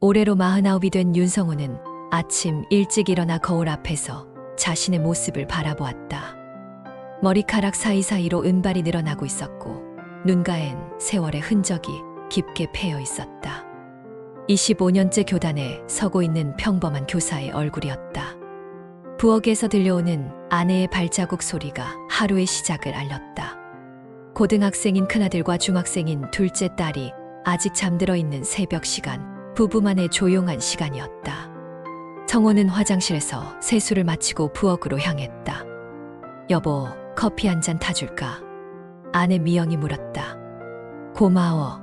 올해로 49이 된 윤성호는 아침 일찍 일어나 거울 앞에서 자신의 모습을 바라보았다. 머리카락 사이사이로 은발이 늘어나고 있었고 눈가엔 세월의 흔적이 깊게 패여 있었다. 25년째 교단에 서고 있는 평범한 교사의 얼굴이었다. 부엌에서 들려오는 아내의 발자국 소리가 하루의 시작을 알렸다. 고등학생인 큰아들과 중학생인 둘째 딸이 아직 잠들어 있는 새벽 시간, 부부만의 조용한 시간이었다. 성호는 화장실에서 세수를 마치고 부엌으로 향했다. 여보, 커피 한 잔 타줄까? 아내 미영이 물었다. 고마워.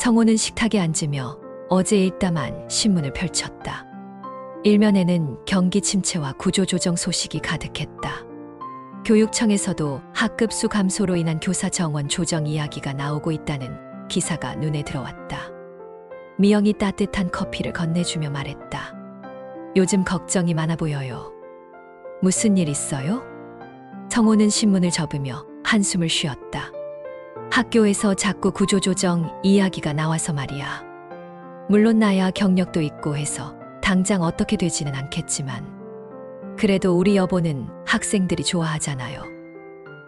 성호는 식탁에 앉으며 어제 읽다만 신문을 펼쳤다. 일면에는 경기 침체와 구조조정 소식이 가득했다. 교육청에서도 학급수 감소로 인한 교사 정원 조정 이야기가 나오고 있다는 기사가 눈에 들어왔다. 미영이 따뜻한 커피를 건네주며 말했다. 요즘 걱정이 많아 보여요. 무슨 일 있어요? 성호는 신문을 접으며 한숨을 쉬었다. 학교에서 자꾸 구조조정 이야기가 나와서 말이야. 물론 나야 경력도 있고 해서 당장 어떻게 되지는 않겠지만 그래도 우리 여보는 학생들이 좋아하잖아요.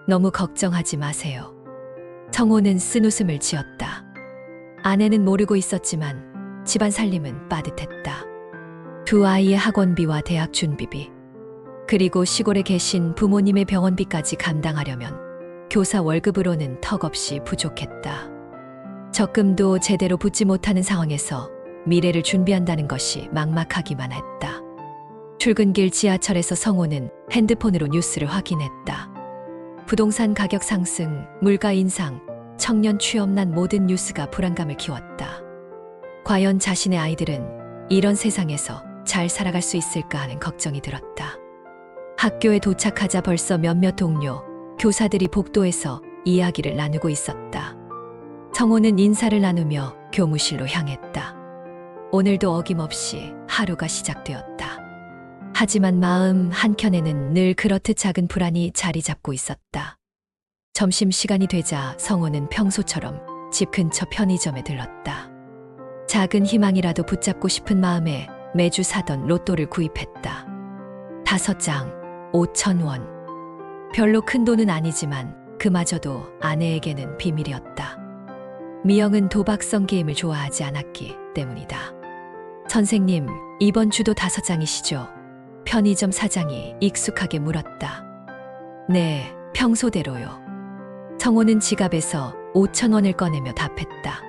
너무 걱정하지 마세요. 성호는 쓴 웃음을 지었다. 아내는 모르고 있었지만 집안 살림은 빠듯했다. 두 아이의 학원비와 대학 준비비, 그리고 시골에 계신 부모님의 병원비까지 감당하려면 교사 월급으로는 턱없이 부족했다. 적금도 제대로 붙지 못하는 상황에서 미래를 준비한다는 것이 막막하기만 했다. 출근길 지하철에서 성호는 핸드폰으로 뉴스를 확인했다. 부동산 가격 상승, 물가 인상, 청년 취업난 모든 뉴스가 불안감을 키웠다. 과연 자신의 아이들은 이런 세상에서 잘 살아갈 수 있을까 하는 걱정이 들었다. 학교에 도착하자 벌써 몇몇 동료, 교사들이 복도에서 이야기를 나누고 있었다. 성호는 인사를 나누며 교무실로 향했다. 오늘도 어김없이 하루가 시작되었다. 하지만 마음 한켠에는 늘 그렇듯 작은 불안이 자리 잡고 있었다. 점심 시간이 되자 성호는 평소처럼 집 근처 편의점에 들렀다. 작은 희망이라도 붙잡고 싶은 마음에 매주 사던 로또를 구입했다. 다섯 장, 5천 원. 별로 큰 돈은 아니지만 그마저도 아내에게는 비밀이었다. 미영은 도박성 게임을 좋아하지 않았기 때문이다. 선생님, 이번 주도 다섯 장이시죠? 편의점 사장이 익숙하게 물었다. 네, 평소대로요. 성호는 지갑에서 5천 원을 꺼내며 답했다.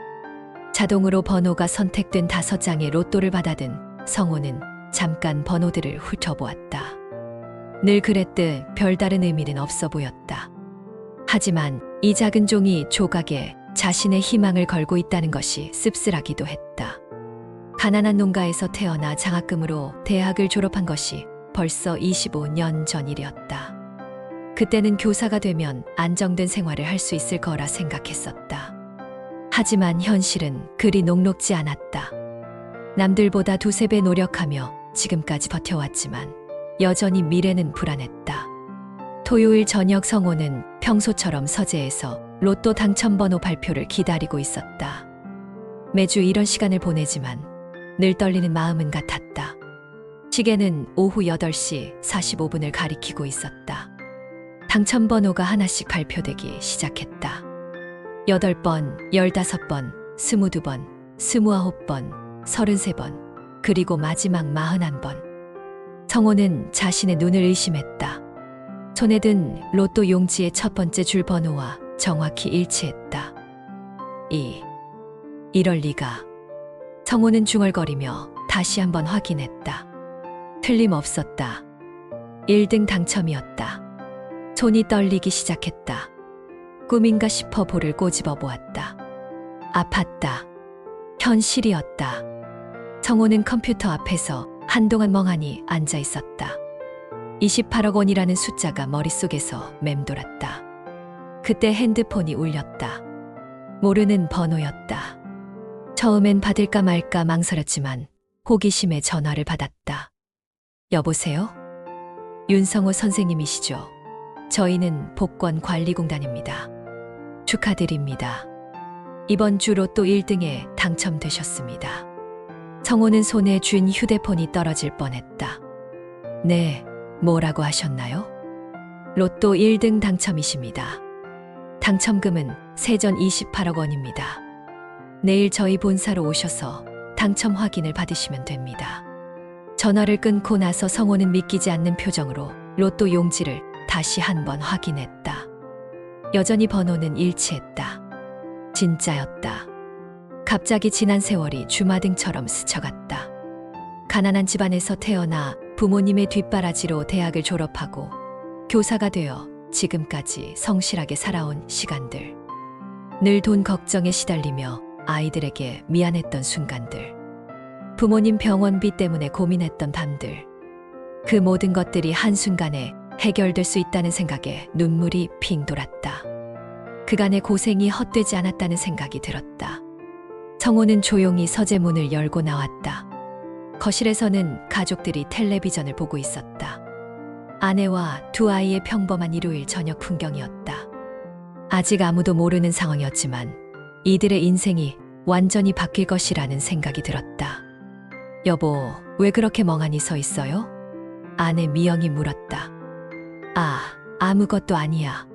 자동으로 번호가 선택된 다섯 장의 로또를 받아든 성호는 잠깐 번호들을 훑어보았다. 늘 그랬듯 별다른 의미는 없어 보였다. 하지만 이 작은 종이 조각에 자신의 희망을 걸고 있다는 것이 씁쓸하기도 했다. 가난한 농가에서 태어나 장학금으로 대학을 졸업한 것이 벌써 25년 전 일이었다. 그때는 교사가 되면 안정된 생활을 할 수 있을 거라 생각했었다. 하지만 현실은 그리 녹록지 않았다. 남들보다 두세 배 노력하며 지금까지 버텨왔지만 여전히 미래는 불안했다. 토요일 저녁 성호는 평소처럼 서재에서 로또 당첨번호 발표를 기다리고 있었다. 매주 이런 시간을 보내지만 늘 떨리는 마음은 같았다. 시계는 오후 8시 45분을 가리키고 있었다. 당첨 번호가 하나씩 발표되기 시작했다. 8번, 15번, 22번, 29번, 33번, 그리고 마지막 41번. 성호는 자신의 눈을 의심했다. 손에 든 로또 용지의 첫 번째 줄 번호와 정확히 일치했다. 이, 이럴 리가. 성호는 중얼거리며 다시 한번 확인했다. 틀림없었다. 1등 당첨이었다. 손이 떨리기 시작했다. 꿈인가 싶어 볼을 꼬집어 보았다. 아팠다. 현실이었다. 성호는 컴퓨터 앞에서 한동안 멍하니 앉아 있었다. 28억 원이라는 숫자가 머릿속에서 맴돌았다. 그때 핸드폰이 울렸다. 모르는 번호였다. 처음엔 받을까 말까 망설였지만 호기심에 전화를 받았다. 여보세요? 윤성호 선생님이시죠? 저희는 복권관리공단입니다. 축하드립니다. 이번 주 로또 1등에 당첨되셨습니다. 성호는 손에 쥔 휴대폰이 떨어질 뻔했다. 네, 뭐라고 하셨나요? 로또 1등 당첨이십니다. 당첨금은 세전 28억 원입니다. 내일 저희 본사로 오셔서 당첨 확인을 받으시면 됩니다. 전화를 끊고 나서 성호는 믿기지 않는 표정으로 로또 용지를 다시 한번 확인했다. 여전히 번호는 일치했다. 진짜였다. 갑자기 지난 세월이 주마등처럼 스쳐갔다. 가난한 집안에서 태어나 부모님의 뒷바라지로 대학을 졸업하고 교사가 되어 지금까지 성실하게 살아온 시간들. 늘 돈 걱정에 시달리며 아이들에게 미안했던 순간들. 부모님 병원비 때문에 고민했던 밤들. 그 모든 것들이 한순간에 해결될 수 있다는 생각에 눈물이 핑 돌았다. 그간의 고생이 헛되지 않았다는 생각이 들었다. 성호는 조용히 서재 문을 열고 나왔다. 거실에서는 가족들이 텔레비전을 보고 있었다. 아내와 두 아이의 평범한 일요일 저녁 풍경이었다. 아직 아무도 모르는 상황이었지만 이들의 인생이 완전히 바뀔 것이라는 생각이 들었다. 여보, 왜 그렇게 멍하니 서 있어요? 아내 미영이 물었다. 아, 아무것도 아니야.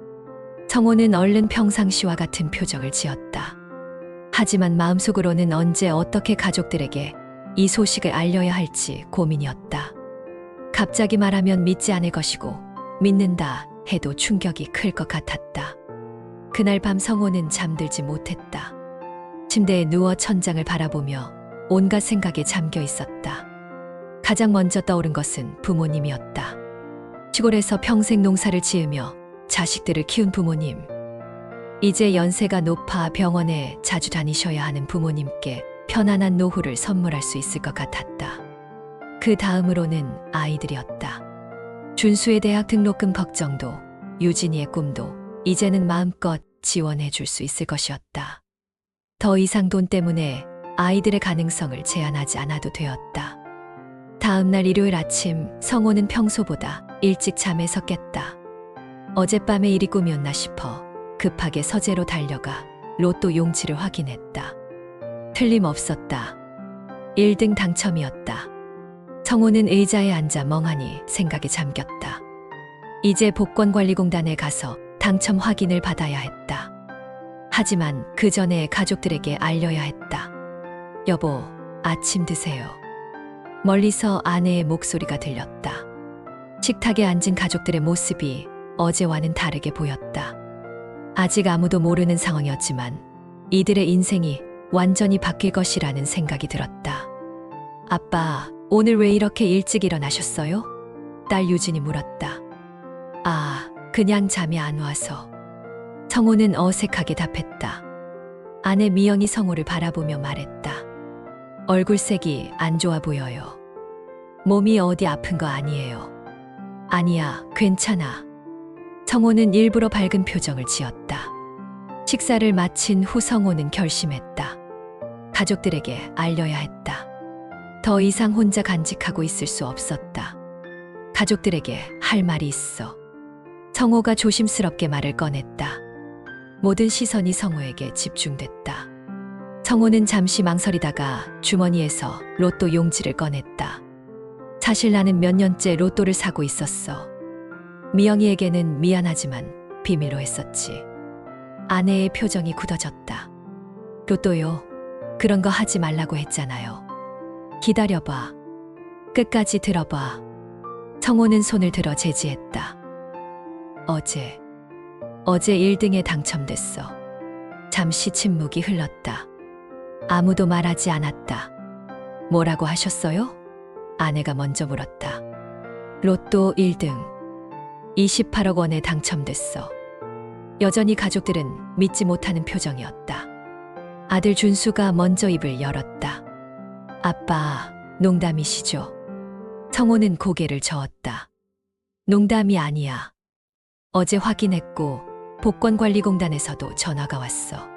성호는 얼른 평상시와 같은 표정을 지었다. 하지만 마음속으로는 언제 어떻게 가족들에게 이 소식을 알려야 할지 고민이었다. 갑자기 말하면 믿지 않을 것이고 믿는다 해도 충격이 클 것 같았다. 그날 밤 성호는 잠들지 못했다. 침대에 누워 천장을 바라보며 온갖 생각에 잠겨 있었다. 가장 먼저 떠오른 것은 부모님이었다. 시골에서 평생 농사를 지으며 자식들을 키운 부모님. 이제 연세가 높아 병원에 자주 다니셔야 하는 부모님께 편안한 노후를 선물할 수 있을 것 같았다. 그 다음으로는 아이들이었다. 준수의 대학 등록금 걱정도, 유진이의 꿈도 이제는 마음껏 지원해 줄 수 있을 것이었다. 더 이상 돈 때문에 아이들의 가능성을 제한하지 않아도 되었다. 다음 날 일요일 아침 성호는 평소보다 일찍 잠에서 깼다. 어젯밤에 일이 꿈이었나 싶어 급하게 서재로 달려가 로또 용지를 확인했다. 틀림없었다. 1등 당첨이었다. 성호는 의자에 앉아 멍하니 생각에 잠겼다. 이제 복권관리공단에 가서 당첨 확인을 받아야 했다. 하지만 그 전에 가족들에게 알려야 했다. 여보, 아침 드세요. 멀리서 아내의 목소리가 들렸다. 식탁에 앉은 가족들의 모습이 어제와는 다르게 보였다. 아직 아무도 모르는 상황이었지만 이들의 인생이 완전히 바뀔 것이라는 생각이 들었다. 아빠, 오늘 왜 이렇게 일찍 일어나셨어요? 딸 유진이 물었다. 아, 그냥 잠이 안 와서. 성호는 어색하게 답했다. 아내 미영이 성호를 바라보며 말했다. 얼굴색이 안 좋아 보여요. 몸이 어디 아픈 거 아니에요. 아니야, 괜찮아. 성호는 일부러 밝은 표정을 지었다. 식사를 마친 후 성호는 결심했다. 가족들에게 알려야 했다. 더 이상 혼자 간직하고 있을 수 없었다. 가족들에게 할 말이 있어. 성호가 조심스럽게 말을 꺼냈다. 모든 시선이 성호에게 집중됐다. 성호는 잠시 망설이다가 주머니에서 로또 용지를 꺼냈다. 사실 나는 몇 년째 로또를 사고 있었어. 미영이에게는 미안하지만 비밀로 했었지. 아내의 표정이 굳어졌다. 로또요. 그런 거 하지 말라고 했잖아요. 기다려봐. 끝까지 들어봐. 성호는 손을 들어 제지했다. 어제, 어제 1등에 당첨됐어. 잠시 침묵이 흘렀다. 아무도 말하지 않았다. 뭐라고 하셨어요? 아내가 먼저 물었다. 로또 1등. 28억 원에 당첨됐어. 여전히 가족들은 믿지 못하는 표정이었다. 아들 준수가 먼저 입을 열었다. 아빠, 농담이시죠? 성호는 고개를 저었다. 농담이 아니야. 어제 확인했고 복권관리공단에서도 전화가 왔어.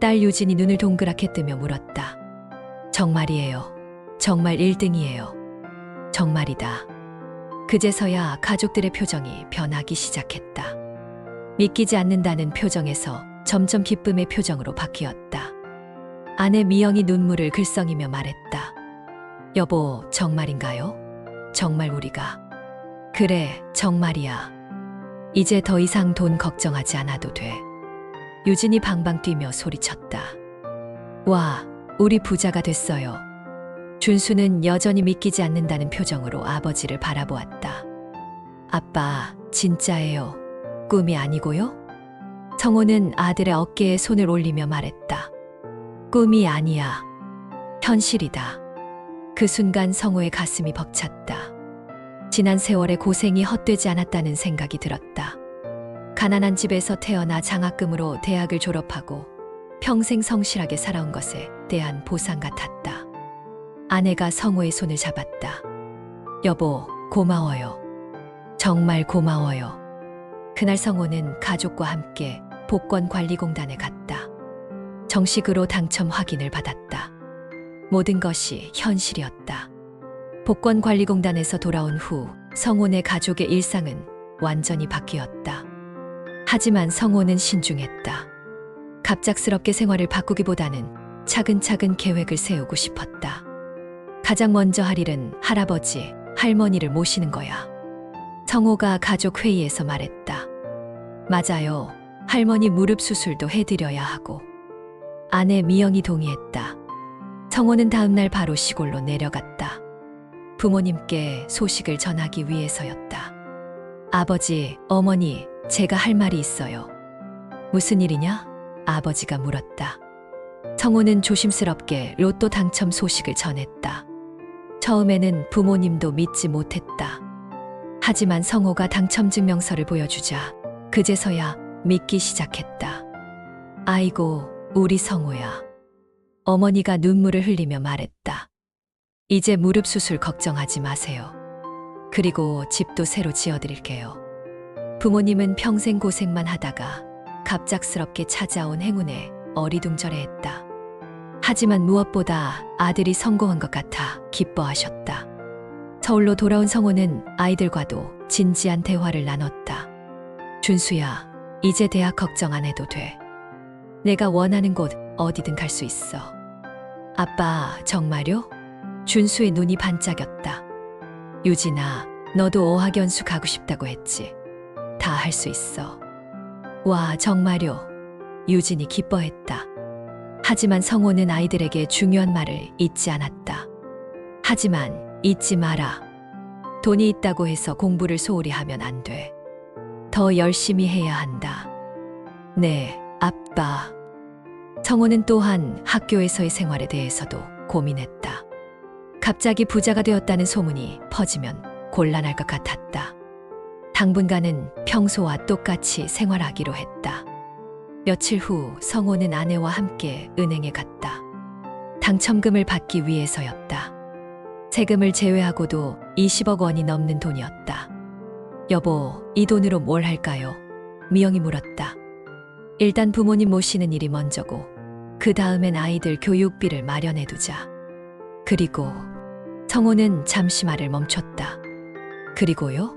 딸 유진이 눈을 동그랗게 뜨며 물었다. 정말이에요. 정말 1등이에요. 정말이다. 그제서야 가족들의 표정이 변하기 시작했다. 믿기지 않는다는 표정에서 점점 기쁨의 표정으로 바뀌었다. 아내 미영이 눈물을 글썽이며 말했다. 여보, 정말인가요? 정말 우리가. 그래, 정말이야. 이제 더 이상 돈 걱정하지 않아도 돼. 유진이 방방 뛰며 소리쳤다. 와, 우리 부자가 됐어요. 준수는 여전히 믿기지 않는다는 표정으로 아버지를 바라보았다. 아빠, 진짜예요. 꿈이 아니고요? 성호는 아들의 어깨에 손을 올리며 말했다. 꿈이 아니야. 현실이다. 그 순간 성호의 가슴이 벅찼다. 지난 세월의 고생이 헛되지 않았다는 생각이 들었다. 가난한 집에서 태어나 장학금으로 대학을 졸업하고 평생 성실하게 살아온 것에 대한 보상 같았다. 아내가 성호의 손을 잡았다. 여보, 고마워요. 정말 고마워요. 그날 성호는 가족과 함께 복권관리공단에 갔다. 정식으로 당첨 확인을 받았다. 모든 것이 현실이었다. 복권관리공단에서 돌아온 후 성호네 가족의 일상은 완전히 바뀌었다. 하지만 성호는 신중했다. 갑작스럽게 생활을 바꾸기보다는 차근차근 계획을 세우고 싶었다. 가장 먼저 할 일은 할아버지, 할머니를 모시는 거야. 성호가 가족 회의에서 말했다. 맞아요. 할머니 무릎 수술도 해드려야 하고. 아내 미영이 동의했다. 성호는 다음날 바로 시골로 내려갔다. 부모님께 소식을 전하기 위해서였다. 아버지, 어머니, 제가 할 말이 있어요. 무슨 일이냐? 아버지가 물었다. 성호는 조심스럽게 로또 당첨 소식을 전했다. 처음에는 부모님도 믿지 못했다. 하지만 성호가 당첨 증명서를 보여주자 그제서야 믿기 시작했다. 아이고, 우리 성호야. 어머니가 눈물을 흘리며 말했다. 이제 무릎 수술 걱정하지 마세요. 그리고 집도 새로 지어드릴게요. 부모님은 평생 고생만 하다가 갑작스럽게 찾아온 행운에 어리둥절해했다. 하지만 무엇보다 아들이 성공한 것 같아 기뻐하셨다. 서울로 돌아온 성호는 아이들과도 진지한 대화를 나눴다. 준수야, 이제 대학 걱정 안 해도 돼. 내가 원하는 곳 어디든 갈 수 있어. 아빠, 정말요? 준수의 눈이 반짝였다. 유진아, 너도 어학연수 가고 싶다고 했지. 다 할 수 있어. 와, 정말요. 유진이 기뻐했다. 하지만 성호는 아이들에게 중요한 말을 잊지 않았다. 하지만 잊지 마라. 돈이 있다고 해서 공부를 소홀히 하면 안 돼. 더 열심히 해야 한다. 네, 아빠. 성호는 또한 학교에서의 생활에 대해서도 고민했다. 갑자기 부자가 되었다는 소문이 퍼지면 곤란할 것 같았다. 당분간은 평소와 똑같이 생활하기로 했다. 며칠 후 성호는 아내와 함께 은행에 갔다. 당첨금을 받기 위해서였다. 세금을 제외하고도 20억 원이 넘는 돈이었다. 여보, 이 돈으로 뭘 할까요? 미영이 물었다. 일단 부모님 모시는 일이 먼저고, 그 다음엔 아이들 교육비를 마련해두자. 그리고 성호는 잠시 말을 멈췄다. 그리고요?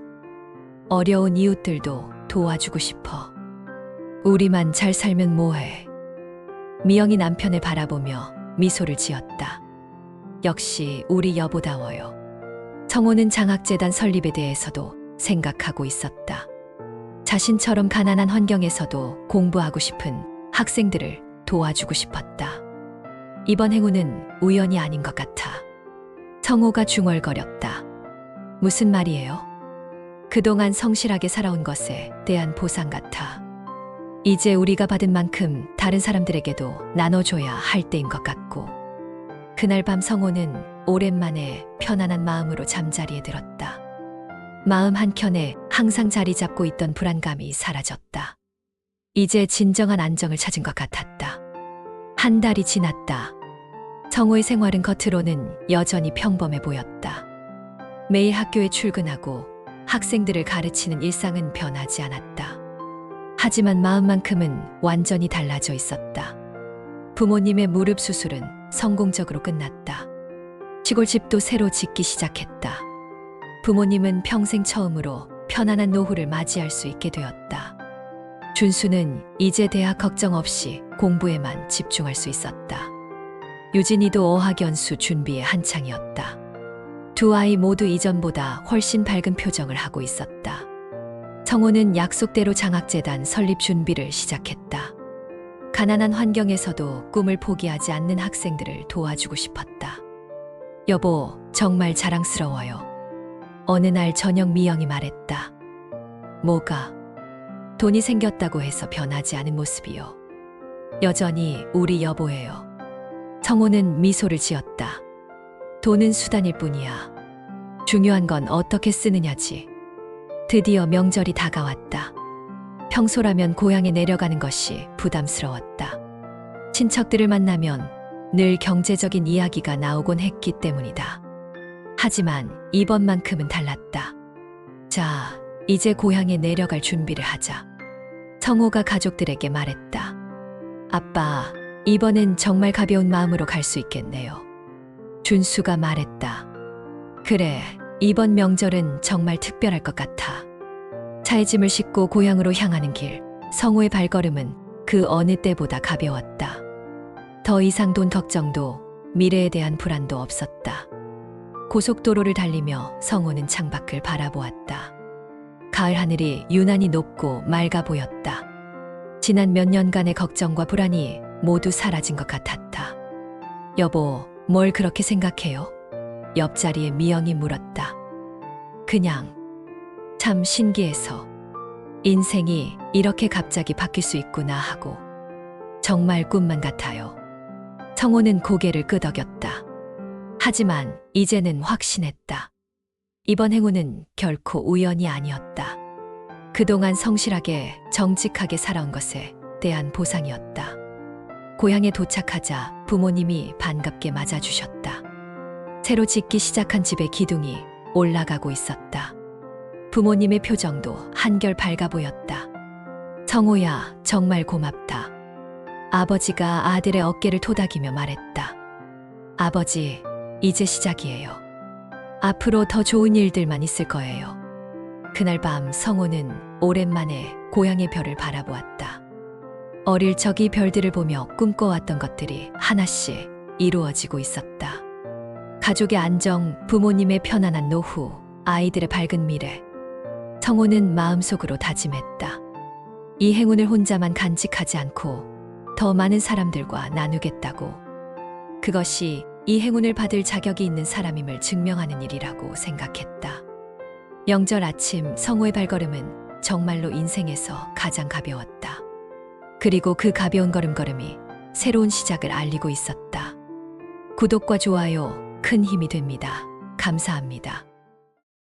어려운 이웃들도 도와주고 싶어. 우리만 잘 살면 뭐해. 미영이 남편을 바라보며 미소를 지었다. 역시 우리 여보다워요. 성호는 장학재단 설립에 대해서도 생각하고 있었다. 자신처럼 가난한 환경에서도 공부하고 싶은 학생들을 도와주고 싶었다. 이번 행운은 우연이 아닌 것 같아. 성호가 중얼거렸다. 무슨 말이에요? 그동안 성실하게 살아온 것에 대한 보상 같아. 이제 우리가 받은 만큼 다른 사람들에게도 나눠줘야 할 때인 것 같고. 그날 밤 성호는 오랜만에 편안한 마음으로 잠자리에 들었다. 마음 한켠에 항상 자리 잡고 있던 불안감이 사라졌다. 이제 진정한 안정을 찾은 것 같았다. 한 달이 지났다. 성호의 생활은 겉으로는 여전히 평범해 보였다. 매일 학교에 출근하고 학생들을 가르치는 일상은 변하지 않았다. 하지만 마음만큼은 완전히 달라져 있었다. 부모님의 무릎 수술은 성공적으로 끝났다. 시골집도 새로 짓기 시작했다. 부모님은 평생 처음으로 편안한 노후를 맞이할 수 있게 되었다. 준수는 이제 대학 걱정 없이 공부에만 집중할 수 있었다. 유진이도 어학연수 준비에 한창이었다. 두 아이 모두 이전보다 훨씬 밝은 표정을 하고 있었다. 성호는 약속대로 장학재단 설립 준비를 시작했다. 가난한 환경에서도 꿈을 포기하지 않는 학생들을 도와주고 싶었다. 여보, 정말 자랑스러워요. 어느 날 저녁 미영이 말했다. 뭐가? 돈이 생겼다고 해서 변하지 않은 모습이요. 여전히 우리 여보예요. 성호는 미소를 지었다. 돈은 수단일 뿐이야. 중요한 건 어떻게 쓰느냐지. 드디어 명절이 다가왔다. 평소라면 고향에 내려가는 것이 부담스러웠다. 친척들을 만나면 늘 경제적인 이야기가 나오곤 했기 때문이다. 하지만 이번만큼은 달랐다. 자, 이제 고향에 내려갈 준비를 하자. 성호가 가족들에게 말했다. 아빠, 이번엔 정말 가벼운 마음으로 갈 수 있겠네요. 준수가 말했다. 그래, 이번 명절은 정말 특별할 것 같아. 차에 짐을 싣고 고향으로 향하는 길, 성호의 발걸음은 그 어느 때보다 가벼웠다. 더 이상 돈 걱정도 미래에 대한 불안도 없었다. 고속도로를 달리며 성호는 창밖을 바라보았다. 가을 하늘이 유난히 높고 맑아 보였다. 지난 몇 년간의 걱정과 불안이 모두 사라진 것 같았다. 여보, 뭘 그렇게 생각해요? 옆자리에 미영이 물었다. 그냥 참 신기해서 인생이 이렇게 갑자기 바뀔 수 있구나 하고 정말 꿈만 같아요. 성호는 고개를 끄덕였다. 하지만 이제는 확신했다. 이번 행운은 결코 우연이 아니었다. 그동안 성실하게 정직하게 살아온 것에 대한 보상이었다. 고향에 도착하자 부모님이 반갑게 맞아주셨다. 새로 짓기 시작한 집의 기둥이 올라가고 있었다. 부모님의 표정도 한결 밝아 보였다. 성호야, 정말 고맙다. 아버지가 아들의 어깨를 토닥이며 말했다. 아버지, 이제 시작이에요. 앞으로 더 좋은 일들만 있을 거예요. 그날 밤 성호는 오랜만에 고향의 별을 바라보았다. 어릴 적이 별들을 보며 꿈꿔왔던 것들이 하나씩 이루어지고 있었다. 가족의 안정, 부모님의 편안한 노후, 아이들의 밝은 미래. 성호는 마음속으로 다짐했다. 이 행운을 혼자만 간직하지 않고 더 많은 사람들과 나누겠다고. 그것이 이 행운을 받을 자격이 있는 사람임을 증명하는 일이라고 생각했다. 명절 아침 성호의 발걸음은 정말로 인생에서 가장 가벼웠다. 그리고 그 가벼운 걸음걸음이 새로운 시작을 알리고 있었다. 구독과 좋아요 큰 힘이 됩니다. 감사합니다.